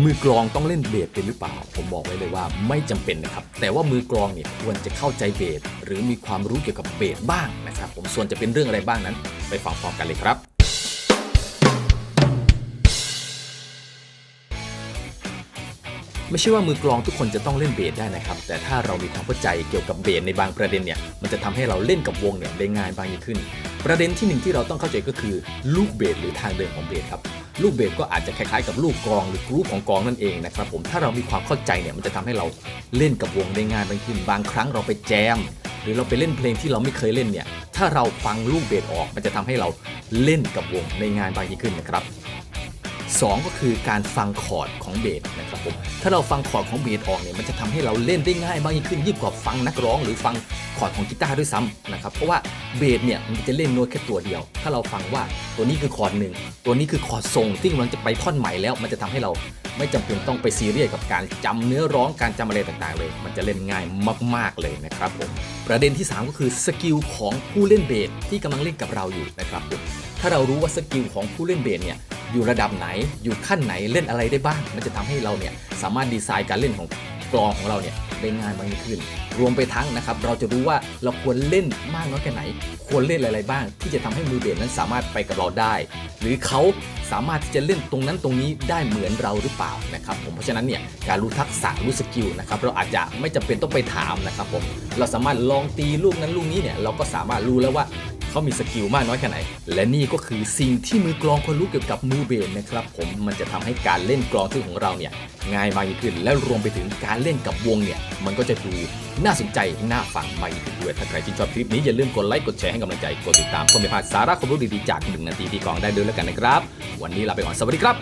มือกลองต้องเล่นเบสเป็นหรือเปล่า ผมบอกไว้เลยว่าไม่จำเป็นนะครับ แต่ว่ามือกลองเนี่ยควรจะเข้าใจเบสหรือมีความรู้เกี่ยวกับเบสบ้างนะครับ ผมส่วนจะเป็นเรื่องอะไรบ้างนั้น ไปฟังพร้อมกันเลยครับไม่ใช่ว่ามือกลองทุกคนจะต้องเล่นเบสได้นะครับ แต่ถ้าเรามีความเข้าใจเกี่ยวกับเบสในบางประเด็นเนี่ยมันจะทำให้เราเล่นกับวงเนี่ยได้ง่ายบางยิ่งขึ้น ประเด็นที่หนึ่งที่เราต้องเข้าใจก็คือลูกเบสหรือทางเดินของเบสครับ ลูกเบสก็อาจจะคล้ายๆกับลูกกรองหรือกรุ๊ปของกรองนั่นเองนะครับผมถ้าเรามีความเข้าใจเนี่ยมันจะทำให้เราเล่นกับวงได้ง่ายมากขึ้น บางครั้งเราไปแจม หรือเราไปเล่นเพลงที่เราไม่เคยเล่นเนี่ยถ้าเราฟังลูกเบสออกมันจะทำให้เราเล่นกับวงในงานบางยิ่งขึ้นนะครับ สองก็คือการฟังคอร์ดของเบสนะครับผมถ้าเราฟังคอร์ดของเบสออกเนี่ยมันจะทำให้เราเล่นได้ง่ายมากยิ่งขึ้นยิ่งกว่าฟังนักร้อง หรือฟังคอร์ดของกีตาร์ด้วยซ้ำนะครับเพราะว่าเบสเนี่ยมันจะเล่นโน้ตแค่ตัวเดียว ถ้าเราฟังว่าตัวนี้คือคอร์ดหนึ่งตัวนี้คือคอร์ดทรงที่กำลังจะไปท่อนใหม่แล้ว มันจะทำให้เราไม่จำเป็นต้องไปซีเรียสกับการจำเนื้อร้องการจำอะไรต่างๆเลย มันจะเล่นง่ายมาก ๆเลยนะครับผมประเด็นที่สามก็คือสกิลของผู้เล่นเบสที่กำลังเล่นกับเราอยู่นะครับผมถ้าเรารู้ว่าสกิลของผู้เล่นเบสเนี่ย อยู่ระดับไหน อยู่ขั้นไหนเล่นอะไรได้บ้าง มันจะทำให้เราเนี่ยสามารถดีไซน์การเล่นของกลองของเราเนี่ยได้ง่ายมากยิ่งขึ้น รวมไปทั้งนะครับเราจะรู้ว่าเราควรเล่นมากน้อยแค่ไหน ควรเล่นอะไรบ้าง ที่จะทำให้มือเบสนั้นสามารถไปกับเราได้ หรือเขาสามารถที่จะเล่นตรงนั้นตรงนี้ได้เหมือนเราหรือเปล่านะครับผมเพราะฉะนั้นเนี่ยการรู้ทักษะรู้สกิลนะครับเราอาจจะไม่จำเป็นต้องไปถามนะครับผมเราสามารถลองตีลูกนั้นลูกนี้เนี่ยเราก็สามารถรู้แล้วว่า เขามีสกิลมากน้อยแค่ไหน และนี่ก็คือสิ่งที่มือกลองควรรู้เกี่ยวกับมือเบสนะครับผมมันจะทำให้การเล่นกลองที่ของเราเนี่ยง่ายมากยิ่งขึ้น และรวมไปถึงการเล่นกับวงเนี่ยมันก็จะดูน่าสนใจน่าฟังมากยิ่งขึ้นด้วยถ้าใครชื่นชอบคลิปนี้อย่าลืมกดไลค์กดแชร์ให้กำลังใจกดติดตามเพื่อไม่พลาดสาระความรู้ดีๆจากหนึ่งนาทีที่กลองได้ด้วยแล้วกันนะครับ วันนี้ลาไปก่อนสวัสดีครับ